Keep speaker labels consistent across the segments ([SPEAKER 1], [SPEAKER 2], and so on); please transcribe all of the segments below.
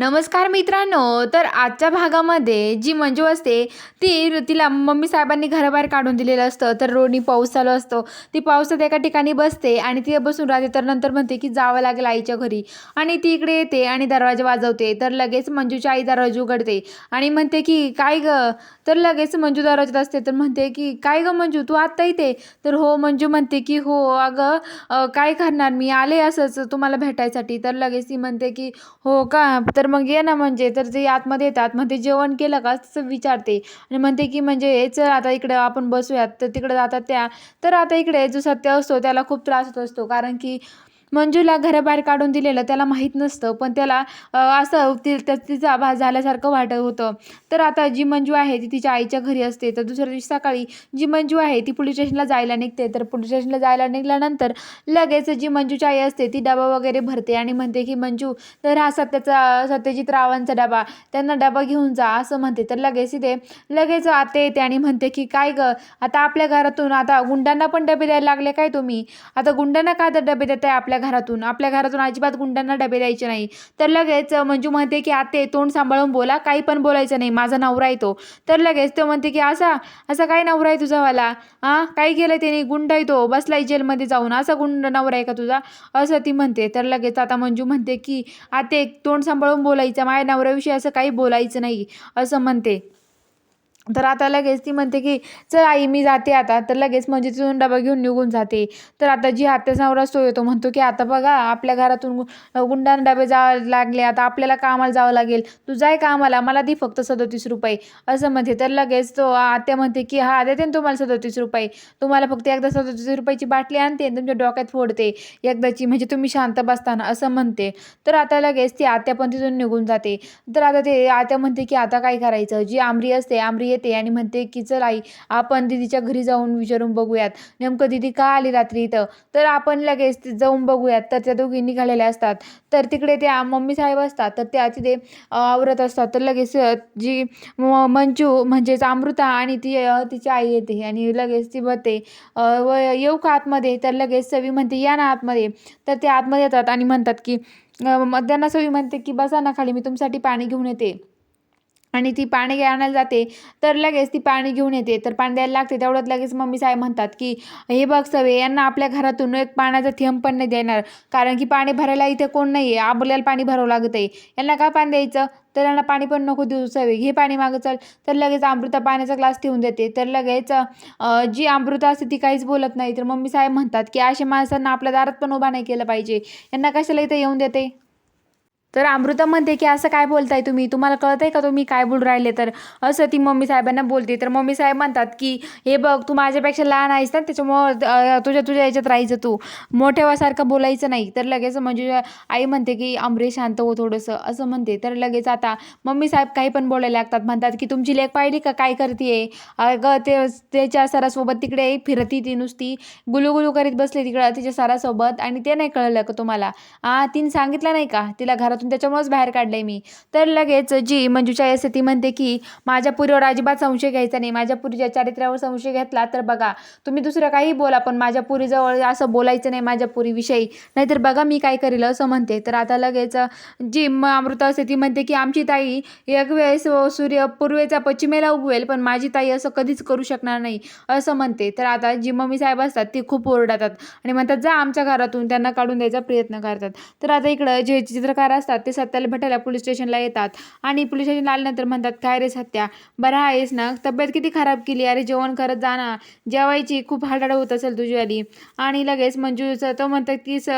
[SPEAKER 1] नमस्कार मित्रांनो तर आजच्या भागामध्ये जी मंजू असते ती तिला मम्मी साहेबांनी घराबाहेर काढून दिलेलं असतं. तर रोडनी पाऊस चालू असतो. ती पावसात एका ठिकाणी बसते आणि ती बसून राहते. तर नंतर म्हणते की जावं लागेल आईच्या घरी. आणि ती इकडे येते आणि दरवाजा वाजवते. तर लगेच मंजूची आई दरवाजा उघडते आणि म्हणते की काय ग? तर लगेच मंजू दरवाजात असते. तर म्हणते की काय ग मंजू तू आत्ता इथे? तर हो मंजू म्हणते की हो अगं काय करणार मी? आले असंच तुम्हाला भेटायसाठी. तर लगेच ती म्हणते की हो का? तर मग ये ना म्हणजे. तर ते आतमध्ये येतात मग ते जेवण केलं का? तसं विचारते. आणि म्हणते की म्हणजे चल आता इकडं आपण बसूयात. तर तिकडं जातात त्या. तर आता इकडे जो सत्य असतो त्याला खूप त्रास होत असतो. कारण की मंजूला घराबाहेर काढून दिलेलं त्याला माहीत नसतं. पण त्याला असं ति तिचा आभास झाल्यासारखं वाटत होतं. तर आता जी मंजू आहे ती तिच्या आईच्या घरी असते. तर दुसऱ्या दिवशी सकाळी जी मंजू आहे ती पोलीस स्टेशनला जायला निघते. तर पोलीस स्टेशनला जायला निघाल्यानंतर लगेच जी मंजूची आई असते ती डबा वगैरे भरते आणि म्हणते की मंजू तर हा सत्याचा सत्यजित रावांचा डबा त्यांना डबा घेऊन जा असं म्हणते. तर लगेच इथे लगेच आते येते आणि म्हणते की काय ग आता आपल्या घरातून आता गुंडांना पण डबे द्यायला लागले काय तुम्ही? आता गुंडांना का तर डबे देताय आपल्या घरातून. आपल्या घरातून अजिबात गुंडांना डबे द्यायचे नाही. तर लगेच मंजू म्हणते की आते तोंड सांभाळून बोला. काही पण बोलायचं नाही. माझा नवरा आहे तो. तर लगेच तो म्हणते की असा असा काय नवरा आहे तुझावाला हां काय केलं त्याने? गुंड आहे तो. बसलाय जेलमध्ये जाऊन. असा गुंड नवरा आहे का तुझा? असं ती म्हणते. तर लगेच आता मंजू म्हणते की आते तोंड सांभाळून बोलायचं. माझ्या नवऱ्याविषयी असं काही बोलायचं नाही. असं म्हणते. तर आता लगेच ती म्हणते की चल आई मी जाते आता. तर लगेच म्हणजे तिथून डबा घेऊन निघून जाते. तर आता जी हात्याचा नवरा असतो येतो म्हणतो की आता बघा आपल्या घरातून गु- डबे जावं लागले. आता आपल्याला कामाला जावं लागेल. तू जाय कामाला. मला दे फक्त सदोतीस रुपये. असं म्हणते. तर लगेच तो आत्या म्हणते की हा देते ना तुम्हाला सदोतीस रुपये. तुम्हाला फक्त एकदा सदोतीस रुपयाची बाटली आणते तुमच्या डोक्यात फोडते. एकदाची म्हणजे तुम्ही शांत बसताना असं म्हणते. तर आता लगेच ती आत्या पण तिथून निघून जाते. तर आता ते आत्या म्हणते की आता काय करायचं? जी आमरी असते आमरी येते आणि म्हणते की चल आई आपण दिदीच्या घरी जाऊन विचारून बघूयात. नेमकं दिदी का आली रात्री इथं? तर आपण लगेच जाऊन बघूयात. तर त्या दोघी निघालेल्या असतात. तर तिकडे त्या मम्मी साहेब असतात. तर त्या तिथे आवरत असतात. तर लगेच जी म- मंजू म्हणजेच अमृता आणि ती तिची आई येते आणि लगेच ती बघते व येऊ का आतमध्ये? तर लगेच सवी म्हणते या ना आतमध्ये. तर ते आतमध्ये येतात आणि म्हणतात की अ, मग त्यांना सवी म्हणते की बसा ना खाली मी तुमच्यासाठी पाणी घेऊन येते. आणि ती पाणी घ्या- आणायला जाते. तर लगेच ती पाणी घेऊन येते. तर पाणी द्यायला लागते. तेवढ्यात लगेच मम्मी साहेब म्हणतात की हे बघ सवे यांना आपल्या घरातून एक पाण्याचा थेंब पण नाही देणार. कारण की पाणी भरायला इथे कोण नाही आहे आपल्याला पाणी भरावं लागत आहे यांना काय पाणी द्यायचं? तर यांना पाणी पण नको देऊ सवे. हे पाणी मागं चल. तर लगेच अमृता पाण्याचा ग्लास ठेवून देते. तर लगेच जी अमृता असते ती काहीच बोलत नाही. तर मम्मी साहेब म्हणतात की अशा माणसांना आपल्या दारात पण उभा नाही केलं पाहिजे. यांना कशाला इथं येऊन देते? तर अमृता म्हणते की असं काय बोलताय तुम्ही? तुम्हाला कळत आहे का तुम्ही काय बोलून राहिले? तर असं ती मम्मी साहेबांना बोलते. तर मम्मी साहेब म्हणतात की हे बघ तू माझ्यापेक्षा लहान आहेस ना त्याच्यामुळं तुझ्या तुझ्या याच्यात राहायचं तू. मोठ्यावासारखं बोलायचं नाही. तर लगेच म्हणजे आई म्हणते की अमरे शांत हो थोडंसं. असं म्हणते. तर लगेच आता मम्मी साहेब काही पण बोलायला लागतात. म्हणतात की तुमची लेख पाहिली का? काय करते अगं ते त्याच्या सरासोबत तिकडे फिरती ती नुसती. गुलूगुलू करीत बसली तिकडं तिच्या सरासोबत आणि ते नाही कळलं का तुम्हाला? आ तिने सांगितलं नाही का? तिला घरात घरातून त्याच्यामुळेच बाहेर काढलंय मी. तर लगेच जी मंजूच्या आई असते ती म्हणते की माझ्या पुरीवर अजिबात संशय घ्यायचा नाही. माझ्या पुरीच्या चारित्र्यावर संशय घेतला तर बघा तुम्ही दुसरं काही बोला पण माझ्या पुरीजवळ असं बोलायचं नाही माझ्या पुरीविषयी. नाहीतर बघा मी काय करेल असं म्हणते. तर आता लगेच जी म अमृता असते ती म्हणते की आमची ताई एक वेळेस सूर्य पूर्वेचा पश्चिमेला उगवेल पण माझी ताई असं कधीच करू शकणार नाही असं म्हणते. तर आता जी मम्मी साहेब असतात ती खूप ओरडतात आणि म्हणतात जा आमच्या घरातून त्यांना काढून द्यायचा प्रयत्न करतात. तर आता इकडं जे चित्रकार असतात ते सत्याला भेटायला पोलीस स्टेशनला येतात. आणि पोलीस स्टेशनला आल्यानंतर म्हणतात काय रे सत्या? बरं आहेस ना? तब्येत किती खराब केली? अरे जेवण करत जा ना. जेवायची खूप हाडाड होत असेल तुझी आली आणि लगेच मंजूचं तो म्हणतात की स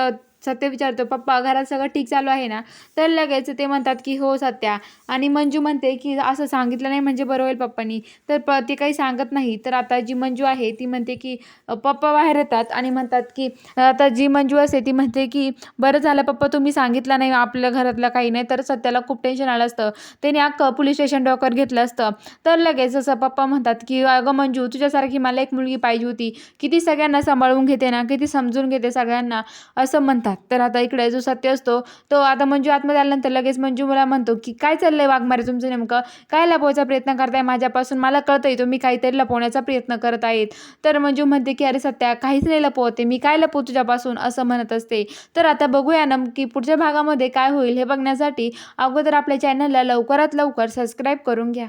[SPEAKER 1] सत्य विचारतो पप्पा घरात सगळं ठीक चालू आहे ना? तर लगेच ते म्हणतात की हो सत्या. आणि मंजू म्हणते की असं सांगितलं नाही म्हणजे बरं होईल पप्पानी. तर प ते काही सांगत नाही. तर आता जी मंजू आहे ती म्हणते की पप्पा बाहेर येतात आणि म्हणतात की आता जी मंजू असते ती म्हणते की बरं झालं पप्पा तुम्ही सांगितलं नाही आपल्या घरातलं काही नाही. तर सत्याला खूप टेन्शन आलं असतं. त्याने अक्क पोलीस स्टेशन डॉकर घेतलं असतं. तर लगेच असं पप्पा म्हणतात की अगं मंजू तुझ्यासारखी मला एक मुलगी पाहिजे होती. किती सगळ्यांना सांभाळून घेते ना? किती समजून घेते सगळ्यांना? असं म्हणतात. असतात तर आता इकडे जो सत्य असतो तो आता मंजू आतमध्ये आल्यानंतर लगेच मंजू मला म्हणतो की काय चाललंय वाघमारे तुमचं नेमकं? काय लपवायचा प्रयत्न करताय माझ्यापासून? मला कळतंय तुम्ही काहीतरी लपवण्याचा प्रयत्न करत आहेत. तर मंजू म्हणते की अरे सत्या काहीच नाही लपवते. मी काय लपवू तुझ्यापासून? असं म्हणत असते. तर आता बघूया नक्की पुढच्या भागामध्ये काय होईल हे बघण्यासाठी अगोदर आपल्या चॅनलला लवकरात लवकर सबस्क्राईब करून घ्या.